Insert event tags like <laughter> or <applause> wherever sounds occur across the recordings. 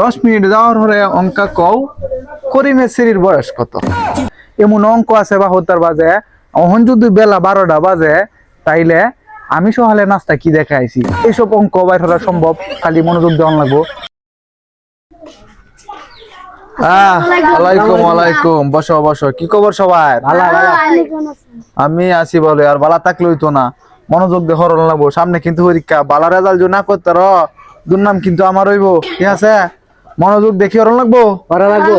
দশ মিনিট যাওয়ার পরে অঙ্কা কও করিমের সিঁড়ির বয়স কত? এমন অঙ্ক আছে বা হতার বাজে। অহন যদি বেলা বারোটা বাজে তাইলে আমি সহালে নাস্তা কি দেখাইছি? এইসব অঙ্ক বাইর করা সম্ভব খালি মনোযোগ দেওয়ান লাগবো। আহ, ওয়ালাইকুম ওয়ালাইকুম বসো বসো। কি খবর সবাই? আমি আছি বলে আর বালা থাকলে হইতো না। মনোযোগ দিয়ে হরণ লাগবো। সামনে কিন্তু পরীক্ষা। বালা রেজাল্ট না করতে র দুর্নাম কিন্তু আমার হইব। ঠিক আছে? মনোযোগ দেখি হরণ লাগবো?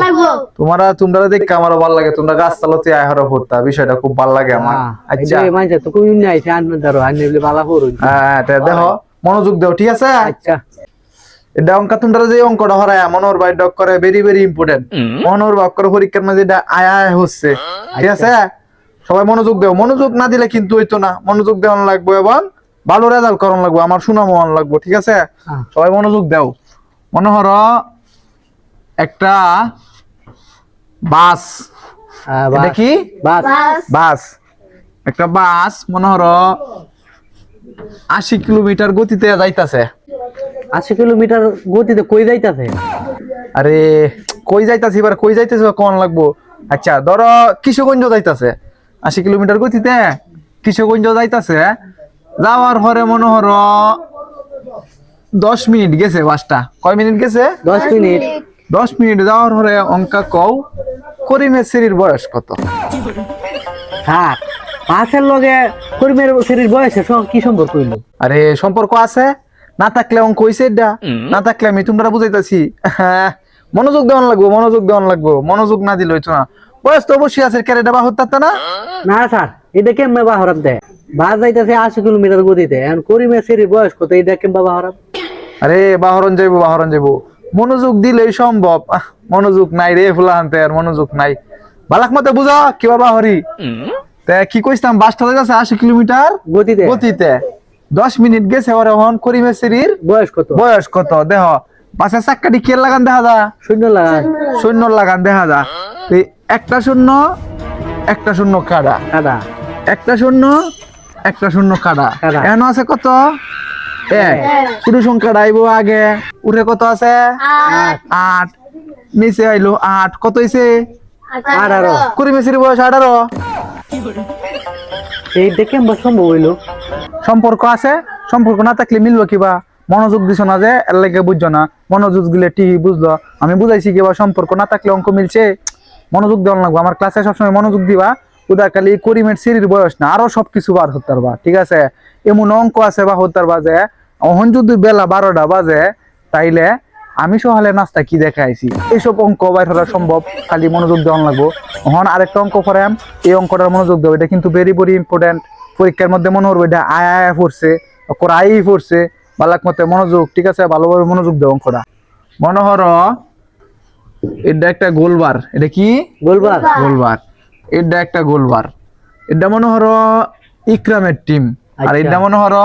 লাগবো। তোমরা তোমরা দেখে আমার ভালো লাগে। তোমরা গাছ তালতে আয় হরো ভর্তা বিষয়টা খুব ভালো লাগে আমার। আচ্ছা। আচ্ছা মানছে তো কোন নাই ধরো বালা হরুন হ্যাঁ তা দেখো মনোযোগ দাও ঠিক আছে? আচ্ছা। এটা অঙ্ক তোমরা যে অঙ্কটা হরায় মনোর বাই ডক করে ভেরি ভেরি ইম্পর্টেন্ট মনোর বাক করে পরীক্ষার মাঝে এটা আয় আয় হচ্ছে। ঠিক আছে? সবাই মনোযোগ দেও। মনোযোগ না দিলে কিন্তু হইতো না। মনোযোগ দেওয়ান লাগবে এবং ভালো রেজাল্ট করন লাগবে। আমার সুনাম লাগবে ঠিক আছে? হ্যাঁ। সবাই মনোযোগ দেও। মনে হর একটা বাস। আহ, এটা বাস। কি? বাস। একটা বাস মনে হর আশি কিলোমিটার গতিতে যাইতাছে। আশি কিলোমিটার গতিতে কই যাইতাছে? আরে কই যাইতাছি? এবার কই যাইতেছে কোন লাগবো? আচ্ছা ধরো কিশোরগঞ্জ যাইতাছে। আশি কিলোমিটার গতিতে কিশোরগঞ্জ যাইতাছে। যাওয়ার পরে মনে হর দশ মিনিট গেছে বাসটা। কয় মিনিট গেছে? দশ মিনিট। দশ মিনিট যাওয়ার পরে অঙ্কা কও করিমের সিঁড়ির বয়স কত? স্যার বাসের লগে কর্মীর শরীর বয়সের সঙ্গে কি সম্পর্ক হইল? আরে সম্পর্ক আছে। না থাকলে অঙ্ক হইছে এটা। না থাকলে আমি তোমরা বুঝাইতাছি। <laughs> মনোযোগ দেওয়ান লাগবো মনোযোগ দেওয়ান লাগবো। মনোযোগ না দিলে হইতো না। বয়স তো অবশ্যই আছে ক্যারেটা বা হতে না? না স্যার এটা কেমনে বাহরাব দেয়? বাস যাইতাছে আশি কিলোমিটার গতিতে এখন করিমের শরীর বয়স কত এটা কেমবা বাহরাব আরে বাহরন যাইবো বাহরন যাইবো। মনোযোগ দিলেই সম্ভব। মনোযোগ নাই রে ফুলা আনতে আর মনোযোগ নাই। বালাক মতে বুঝা কিবা বাহরি তে কি কইতাম বাসটা যাচ্ছে আশি কিলোমিটার? গতিতে। গতিতে। দশ মিনিট গেছে ওরে হন করিমে সিরির বয়স কত? বয়স কত? দেহ বাসের চাক্কাটি কে লাগান দেখা যা? শূন্য লাগা শূন্য লাগান দেখা যা। এই একটা শূন্য একটা শূন্য কাটা কাদা একটা শূন্য একটা শূন্য কাটা কাটা। এখন আছে কত? এক পুরো সংখ্যাটা আইবো আগে। উঠে কত আছে? আট। নিচে আইলো আট। কত হইছে? আঠারো। কুড়ি বয়স আঠারো। এইটা কেমবা সম্ভব হইল। সম্পর্ক আছে? সম্পর্ক না থাকলে মিলবো কিবা? মনোযোগ দিছ না যে? এর লাগে বুঝছ না। মনোযোগ দিলে ঠিকই বুঝলো। আমি বুঝাইছি কিবা সম্পর্ক না থাকলে অঙ্ক মিলছে? মনোযোগ দেওয়া লাগবে। আমার ক্লাসে সবসময় মনোযোগ দিবা। উদা খালি করিমের সিঁড়ির বয়স না। আরও সবকিছু বার হতে পারবা। ঠিক আছে? এমন অঙ্ক আছে বা হতে বাজে অহন যদি বেলা বারোটা বাজে তাইলে আমি সহালে নাস্তা কি দেখাইছি এইসব অঙ্ক বাইর করা সম্ভব খালি মনোযোগ দেওয়া লাগবো। অহন আরেকটা অঙ্ক করাম এই অঙ্কটার মনোযোগ দেবো এটা কিন্তু ভেরি ভেরি ইম্পর্টেন্ট পরীক্ষার মধ্যে মনে করবে এটা আয় আয় পড়ছে অক্ষর আই পড়ছে বালাক মতে মনোযোগ ঠিক আছে? ভালোভাবে মনোযোগ দেও অঙ্কটা। মনে হর এটা একটা গোলবার। এটা কি? গোলবার। গোলবার। এটা একটা গোলবার। এটা মনে হর ইকরামের টিম আর আচ্ছা। এটা মনে হর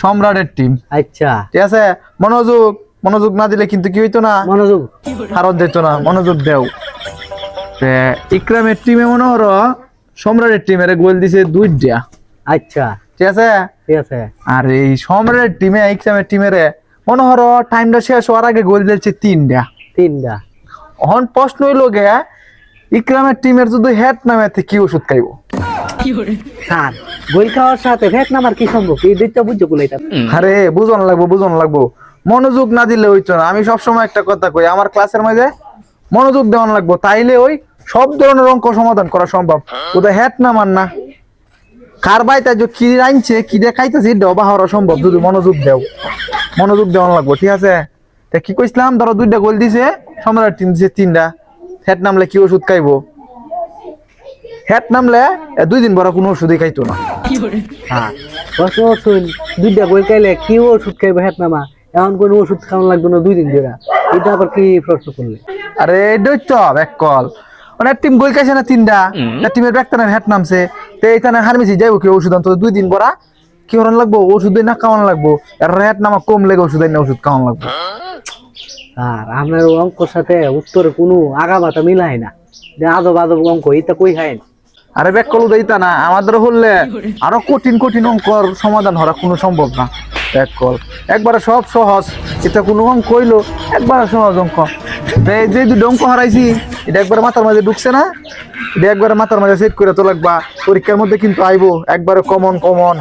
সম্রাটের টিম আচ্ছা। ঠিক আছে? মনোযোগ মনোযোগ না দিলে কিন্তু কি হইতো না? মনোযোগ। হারত দিত না মনোযোগ দেও। তে ইকরামের টিমে মনে হর সম্রাটের টিমের গোল দিছে দুইটা। আচ্ছা। ঠিক আছে? ঠিক আছে। আর এই সম্রাটের টিমে ইকরামের টিমের মনে হর টাইমটা শেষ হওয়ার আগে গোল দিয়েছে তিনটা। তিনটা। এখন প্রশ্ন হইল গে ইকরামের টিমের যদি হেড নামে তে কি ওষুধ খাইব? স্যার। গোল খাওয়ার সাথে কি সম্ভব? এই গুলাইটা আরে, বুঝন লাগবো বুঝন লাগবো। মনোযোগ না দিলে না। আমি সবসময় একটা কথা কই, আমার ক্লাসের মাঝে মনোযোগ দেওয়ান লাগবো। তাইলে ওই সব ধরনের অঙ্ক সমাধান করা সম্ভব। ওদের হেড নামান না। কার বাইতে যে কি আনছে কি দিয়ে খাইতেছে, এটাও বাহারা সম্ভব, যদি মনোযোগ দেও। মনোযোগ দেওয়ান লাগবো, ঠিক আছে? কি কইছিলাম? ধরো দুইটা গোল দিছে, সম্রাট দিছে তিনটা হেড নামলে কি ওষুধ খাইবো? হেড নামলে দুই দিন বড় কোনো ওষুধই খাইতো না। হ্যাঁ। বস শুন দুইটা গোল খাইলে কি ওষুধ খাইবে হেট নামা? এখন কোন ওষুধ খাওয়ান লাগবে না দুই দিন ধরে এটা আবার কি প্রশ্ন করলে? আরে এটাই তো এক কল। মানে টিম গোল খাইছে না তিনটা? টিমের ব্যাকটানের নামছে। তো এইখানে হারমেছি যাইবো কি ওষুধ অন্তত দুই দিন পরা কি হরান লাগবো? ওষুধ না খাওয়ান লাগবো? আর হেড নামা কম লেগে ওষুধ না ওষুধ খাওয়ান লাগবো। আর আপনার অঙ্কর সাথে উত্তরে কোনো আগা বাতা মিলাই না। যে আদব আদব অঙ্ক এটা কই খায় আরে ব্যাক কল দিতা না আমাদের হলে আরও কঠিন কঠিন অঙ্কর সমাধান হওয়া কোনো সম্ভব না। ব্যাক কল একবারে সব সহজ এটা কোনো অঙ্ক হইল একবারে সহজ অঙ্ক। এই যে দুটো অঙ্ক হারাইছি এটা একবারে মাথার মাঝে ঢুকছে না? এটা একবারে মাথার মাঝে সেট করে তো লাগবা পরীক্ষার মধ্যে কিন্তু আইবো একবারে কমন কমন